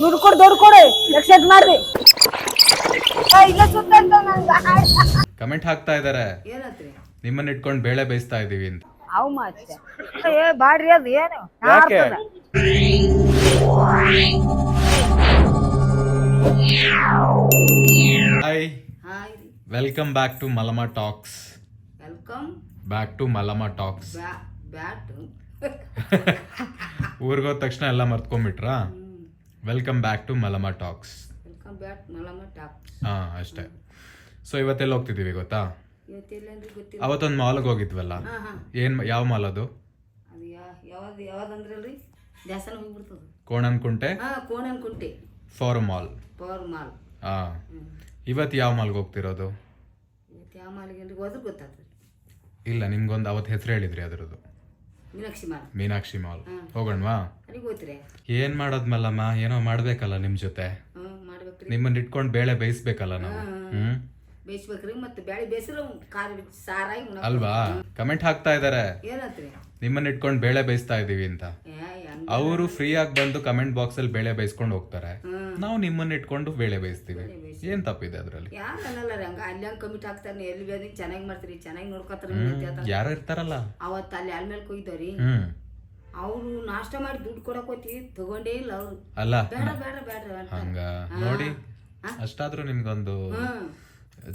ದುಡ್ಡು ಕೊಡು ದುಡ್ಡು ಕೊಡು. ಎಕ್ಸೆಪ್ಟ್ ಮಾಡ್ರಿ. ಇಲ್ಲ ಸುತ್ತ ಕಮೆಂಟ್ ಹಾಕ್ತಾ ಇದಾರೆ. ಏನತ್ರಿ? ನಿಮ್ಮನ್ನ ಇಟ್ಕೊಂಡು ಬೇಳೆ ಬೇಯಿಸ್ತಾ ಇದೀವಿ ಅಂತ. ಅವು ಮತ್ತೆ ಏ ಬಾಡ್ರಿ ಅದು ಏನು? ಯಾಕೆ? ನಾರ್ತದ. Hi hi welcome back to Malama talks welcome back to Malama talks bat ಊರಿಗೋದ ತಕ್ಷಣ ಎಲ್ಲ ಮರ್ತ್ಕೊಂಡ್ಬಿಟ್ರಾ? Welcome back to Malama talks welcome ಹಾ ಅಷ್ಟೇ. ಸೊ ಇವತ್ತೆಲ್ಲ ಹೋಗ್ತಿದ್ದೀವಿ ಗೊತ್ತಾ? ಗೊತ್ತಿಲ್ಲ. ಅವತ್ತೊಂದು ಮಾಲ್ಗೆ ಹೋಗಿದ್ವಲ್ಲ? ಹಾಂ ಹಾಂ. ಏನ್ ಯಾವ ಮಾಲ್ ಅದು? ಅದು ಯಾ ಯಾವ್ದು ಯಾವ್ದಂದ್ರಲ್ರಿ ದೇವಸ್ಥಾನ ಹೋಗ್ಬಿಡ್ತದ. ಕೋಣನ್ಕುಂಟೆ? ಹಾಂ ಕೋಣನ್ ಕುಂಟೆ ಫಾರ್ ಮಾಲ್. Power mall. ಹಾ. ಇವತ್ ಇವತ್ತು ಯಾವ ಮಾಲ್ಗೆ ಹೋಗ್ತಿರೋದು? ಇವತ್ತು ಯಾವ ಮಾಲ್ಗೆ ಅಂದ್ರೆ ಹೋದ್ರೆ ಗೊತ್ತಾಗ್ತದೆ. ಇಲ್ಲ ನಿಮ್ಗೊಂದು ಅವತ್ತು ಹೆಸರು ಹೇಳಿದ್ರಿ ಅದರದ್ದು. ಮೀನಾಕ್ಷಿ ಮಾಲ್. ಮೀನಾಕ್ಷಿ ಮಾಲ್. ಹೋಗೋಣವಾ? ಹೋಗ್ತೀರಿ ಏನ್ ಮಾಡೋದ್ ಮಲ್ಲಮ್ಮ ಏನೋ ಮಾಡ್ಬೇಕಲ್ಲ ನಿಮ್ ಜೊತೆ. ಹ್ಞೂ ಮಾಡ್ಬೇಕ್ರಿ. ನಿಮ್ಮನ್ನ ಇಟ್ಕೊಂಡು ಬೇಳೆ ಬೇಯಿಸ್ಬೇಕಲ್ಲ ನಾವು. ಹ್ಮ್? ಬೇಯಿಸ್ಬೇಕ್ರಿ ಮತ್ತೆ ಬೇಳೆ ಬೇಯಿಸಿದ್ರೆ ಖಾರ ಬಿಚ್ಚಿ ಸಾರಾಗಿ ಅಲ್ವಾ? ಕಮೆಂಟ್ ಹಾಕ್ತಾ ಇದಾರೆ. ಏನತ್ರಿ? ನಿಮ್ಮನ್ನ ಇಟ್ಕೊಂಡು ಬೇಳೆ ಬೇಯಿಸ್ತಾ ಇದೀವಿ ಅಂತ. ಏ ಹೆಂಗ್ ಅವರು ಫ್ರೀ ಆಗಿ ಬಂದು ಕಮೆಂಟ್ ಬಾಕ್ಸ್ ಅಲ್ಲಿ ಬೇಳೆ ಬೇಯಿಸ್ಕೊಂಡು ಹೋಗ್ತಾರೆ. ಹ್ಮ್. ನಾವು ನಿಮ್ಮನ್ನ ಇಟ್ಕೊಂಡು ಬೇಳೆ ಬೇಯಿಸ್ತೀವಿ. ಏನ್ ತಪ್ಪಿದೆ ಅದ್ರಲ್ಲಿ? ಯಾರು ಅನ್ನಲ್ಲ ರೀ ಹಂಗ? ಅಲ್ಲಿ ಹಂಗೆ ಕಮಿಟ್ ಹಾಕ್ತಾನೆ ಎಲ್ಲಿ ಬೇದಿ ಚೆನ್ನಾಗಿ ಮಾಡ್ತೀರಿ ಚೆನ್ನಾಗಿ ನೋಡ್ಕೊತಾರ ಯಾರು ಇರ್ತಾರಲ್ಲ. ಅವತ್ತು ಅಲ್ಲಿ ಆಲ್ಮೇಲೆ ಕೊಯ್ದವ್ರಿ ಹ್ಮ್. ನಾಷ್ಟ ಮಾಡಿ ದುಡ್ಡು ಕೊಡಕೋತಿ ತಗೊಂಡೇ ಇಲ್ಲ ಅವ್ರು. ಅಲ್ಲ. ಬೇಡ ಬೇಡ ಬೇಡ ಅಂತ. ಹಂಗ. ನೋಡಿ ಅಷ್ಟಾದ್ರೂ ನಿಮ್ಗೊಂದು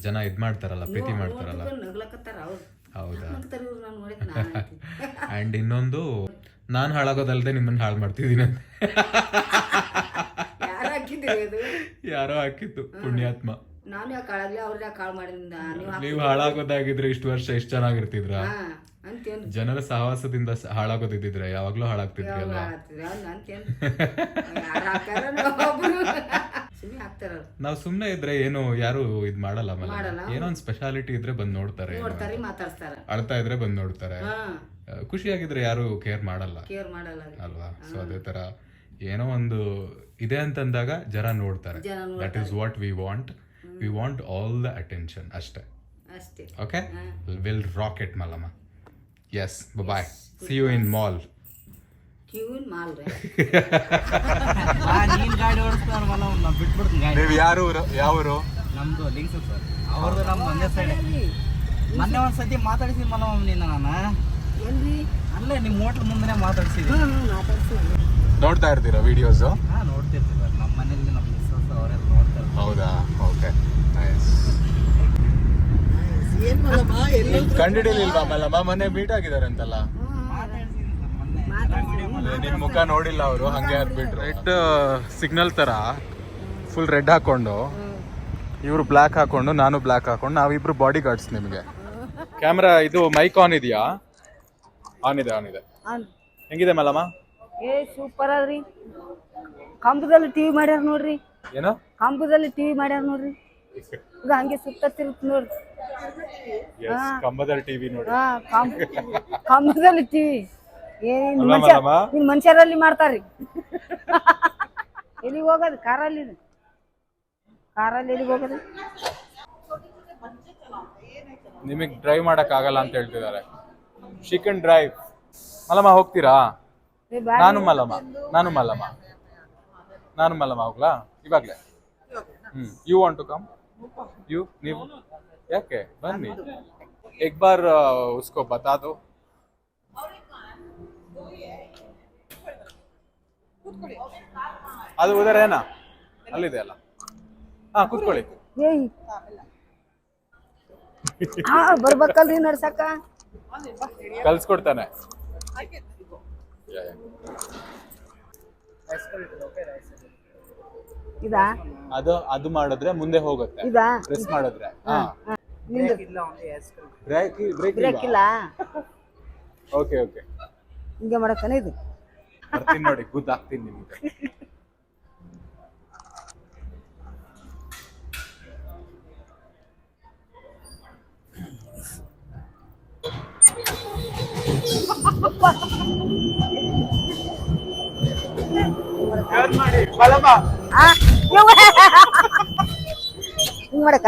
ಜನ ಇದ್ ಮಾಡ್ತಾರಲ್ಲ ಪ್ರೀತಿ ಮಾಡ್ತಾರಲ್ಲ. ನಗ್ಲಕತ್ತಾರ ಅವ್ರು. ಹೌದಾ? ನಗ್ತಾರ ಇವ್ರು? ನಾನು ನೋಡಿದ್ ಅಂಡ್ ಇನ್ನೊಂದು ನಾನ್ ಹಾಳಾಗೋದಲ್ದೆ ನಿಮ್ಮನ್ನ ಹಾಳು ಮಾಡ್ತಿದ್ದೀನಿ ಅಂತ. ಯಾರೋ ಹಾಕಿತ್ತು ಪುಣ್ಯಾತ್ಮ. ನಾನು ಯಾಕೆ ಅವ್ರು ಯಾಕೆ ಮಾಡಿದ್ರಿಂದ? ನೀವು ನೀವ್ ಹಾಳಾಗೋದಾಗಿದ್ರೆ ಇಷ್ಟು ವರ್ಷ ಇಷ್ಟು ಚೆನ್ನಾಗಿರ್ತಿದ್ರ? ಅಂತೇನು ಜನರ ಸಹವಾಸದಿಂದ ಹಾಳಾಗೋದಿದ್ರೆ ಯಾವಾಗ್ಲೂ ಹಾಳಾಗ್ತಿದ್ರಿ ಅಲ್ವಾ ಹಾಳಾಗ್ತಿದ್ರೆ ಅಂತೇನು ಯಾರು ಹಾಕ್ತಾರ ಒಬ್ರು? ಸುಮ್ಮನೆ ಹಾಕ್ತಾರ ಅವ್ರು. ನಾವ್ ಸುಮ್ನೆ ಇದ್ರೆ ಏನು ಯಾರು ಇದ್ ಮಾಡಲ್ಲ ಏನೋ ಒಂದ್ ಸ್ಪೆಷಾಲಿಟಿ ಇದ್ರೆ ಬಂದ್ ನೋಡ್ತಾರೆ ಅಳ್ತಾ ಇದ್ರೆ ಬಂದ್ ನೋಡ್ತಾರೆ. ಖುಷಿಯಾಗಿದ್ರೆ ಯಾರು ಕೇರ್ ಮಾಡಲ್ಲ. ಅಲ್ವಾ? ಸೊ ಅದೇ ತರ ಏನೋ ಒಂದು ಇದೆ ಅಂತಂದಾಗ ಜನ ನೋಡ್ತಾರೆ. That is what we want we want all the attention ಅಷ್ಟೇ. ಅಷ್ಟೇ. Okay will rocket Mallamma yes bye see you in mall ನೀವು ಯಾರು ಯಾವರು ನಮ್ದು ಲಿಂಕ್ಸ್ ಸರ್. ಅವ್ರದ್ದು ನಮ್ಮ ಒಂದೇ ಸೈಡ್ ಮೊನ್ನೆ ಒಂದ್ ಸತಿ ಮಾತಾಡಿಸಿ ಮಲಮ್ಮ ನಿನ್ನ ನಾನು. ಅಲ್ಲೇ ನಿಮ್ಮ ಹೋಟ್ಲ್ ಮುಂದೆ ಮಾತಾಡ್ಸಿದ್ವಿ ನೋಡ್ತಾ ಇರ್ತೀರಾ ವಿಡಿಯೋಸ್ ಹಾಂ ನೋಡ್ತಿರ್ತೀವಿ ಸರ್. ನಮ್ಮ ಮನೇಲಿ ನಮ್ಮ ಮಿಸ್ಸಸ್ ಅವರೆಲ್ಲ ನೋಡ್ತಾರೆ ಹೌದಾ? ಓಕೆ ಕಂಡಿಡಿಲಿಲ್ವಾ ಮಲ್ಲಮ್ಮ? ಮೊನ್ನೆ ಮೀಟ್ ಆಗಿದ್ದಾರೆ ಅಂತಲ್ಲ? ಮುಖ ನೋಡಿಲ್ಲ ಅವರು ಹಂಗೆ ಆಗ್ಬಿಟ್ರು ರೆಡ್ ಸಿಗ್ನಲ್ ತರ ಫುಲ್ ರೆಡ್ ಹಾಕೊಂಡು ಇವರು ಬ್ಲ್ಯಾಕ್ ಹಾಕೊಂಡು ನಾನು ಬ್ಲ್ಯಾಕ್ ಹಾಕೊಂಡು ನಾವಿಬ್ರು ಬಾಡಿ ಗಾರ್ಡ್ಸ್ ನಿಮಗೆ. ಕ್ಯಾಮ್ರಾ ಇದು ಮೈಕ್ ಆನ್ ಇದೆಯಾ? ಆನ್ ಇದೆ ಆನ್ ಇದೆ. ಹೆಂಗಿದೆ ಮಲ್ಲಮ್ಮ? ಏ ಸೂಪರ್ ಅದ್ರಿ ಕಂಬದಲ್ಲಿ ಟಿವಿ ಮಾಡ್ಯಾರ ನೋಡ್ರಿ. ಏನೋ? ಕಂಬದಲ್ಲಿ ಟಿವಿ ಮಾಡ್ಯಾರ ನೋಡ್ರಿ. ಈಗ ಹಂಗೆ ಸುತ್ತ ತಿರುತ್ ನೋಡ್ರಿ. ಎಸ್ ಕಂಬದಲ್ಲಿ ಟಿವಿ ನೋಡಿ. ಹಾ ಕಂಬದಲ್ಲಿ ಟಿವಿ. ಏನ್ ನಿಮ್ ಅಲ್ಲ ಮನುಷ್ಯ ಮಲ್ಲಮ್ಮ? ನಿಮ್ ಮನುಷ್ಯರಲ್ಲಿ ಮಾಡ್ತಾರ್ರಿ. ಎಲ್ಲಿಗೆ ಹೋಗೋದು? ಕಾರಲ್ಲಿ ಕಾರಲ್ಲಿ ಎಲ್ಲಿಗೆ ಹೋಗೋದು? ನಿಮಗೆ ಡ್ರೈವ್ ಮಾಡಕ್ ಆಗಲ್ಲ ಅಂತ ಹೇಳ್ತಿದ್ದಾರೆ. ಚಿಕನ್ ಡ್ರೈವ್ ಮಲಮ್ಮ ಹೋಗ್ತೀರಾ? ಏ. ನಾನು ಮಲಮ್ಮ. ನಾನು ಮಲಮ್ಮ. ನಾನು ಮಲಮ ಹೋಗ್ಲಾ? ಇವಾಗ್ಲೇ? ಹ್ಮ್. You want to come you ನೀವು? ಯಾಕೆ? ಬನ್ನಿ. ಎಕ್ ಬಾರ್ ಆ, ಉಸ್ಕೋ ಬತಾ ದೋ ಅದು ಉದರ ಏನಾ ಅಲ್ಲಿದೆ ಅಲ್ಲ ಹಾ ಕೂತ್ಕೊಳ್ಳಿ ಏಯ್ ಹಾ ಬರ್ಬೇಕಲ್ರಿ ನಡ್ಸಕ್ಕ ಕಲ್ಸ್ಕೊಡ್ತಾನೆ. ಇದಾ? ಅದು ಅದು ಮಾಡಿದ್ರೆ ಮುಂದೆ ಹೋಗುತ್ತೆ. ಇದಾ? ಪ್ರೆಸ್ ಮಾಡಿದ್ರೆ. ಹಾ. ನಿಂದು ಇಲ್ಲ ಒಂದು ಬ್ರೇಕ್ ಬ್ರೇಕ್ ಬ್ರೇಕ್ ಇಲ್ಲ ಓಕೆ ಓಕೆ ಹಿಂಗೆ ಮಾಡಕ್ಕನ ಇದು? ಬರ್ತೀನಿ ನೋಡಿ ಗುದ್ದಾಕ್ತೀನಿ ನಿಮ್ಗೆ. ಆ, ಇವ್ವ. ಹಿಂಗ್ ಮಾಡಕ್ಕ?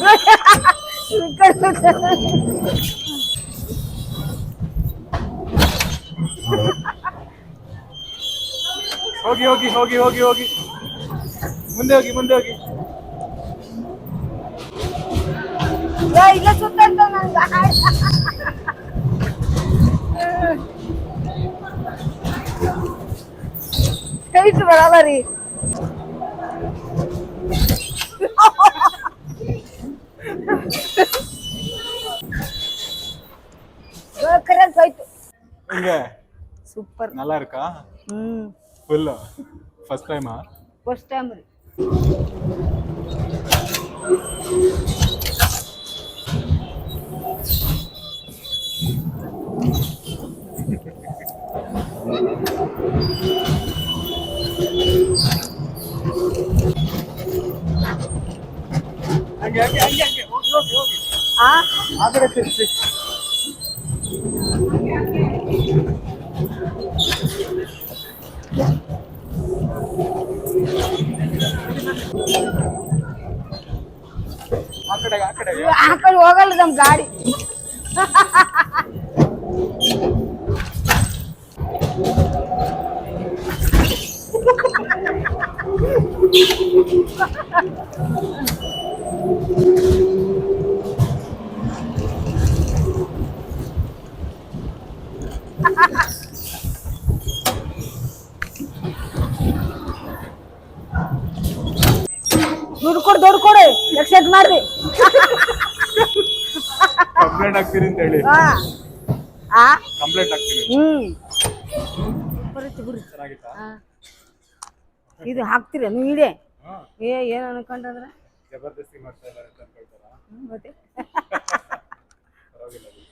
ಇವ- ಈ ಕಡೆ ಹೋಗಿ ಹೋಗಿ ಹೋಗಿ ಹೋಗಿ ಹೋಗಿ ಮುಂದೆ ಹೋಗಿ ಮುಂದೆ ಹೋಗಿ ಏ, ಇಲ್ಲೇ ಸುತ್ತಾಡ್ತ ನನ್ ಗಾಡಿ. ಸ್ಟ್ರೈಟ್ ಬರಲ್ಲ ರೀ ಕರೆಕ್ಟ್ இருக்கீங்க சூப்பர். நல்லா இருக்கா ம் ஃபுல்லா ஃபர்ஸ்ட் டைமா ஃபர்ஸ்ட் டைம் அங்க அங்க அங்க ஓகே ஓகே ஓகே. ஆ? ஆதரவு ಆ ಆ ಕಡೆ ತಿರ್ಸಿ ಆ ಕಡೆಗೆ ಆ ಕಡೆಗೆ ಆ ಕಡೆ ದೊಡ್ಡ ಕೊಡಿ. ಎಕ್ಸೆಪ್ಟ್ ಮಾಡ್ರಿ. ಕಂಪ್ಲೇಂಟ್ ಆಗ್ತೀರಿ ಅಂತ ಹೇಳಿ. ಹಾ. ಆ? ಕಂಪ್ಲೇಂಟ್ ಆಗ್ತೀರಿ ಹ್ಮ್. ಬರುತ್ತೆ ಬಿಡ್ರಿ. ಚೆನ್ನಾಗಿತ್ತಾ? ಹಾ. ಇದು ಹಾಕ್ತೀರ ನೀವು ಇಡೆ. ಏ ಏನ್ ಅನ್ಕೊಂಡ್ರೆ ಜಬರ್ದಸ್ತಿ ಮಾಡ್ತಾ ಇದ್ದಾರೆ ಅಂತ ಅನ್ಕೊಳ್ತಾರಾ ಮತ್ತೆ. ಪರವಾಗಿಲ್ಲ ಬಿಡಿ.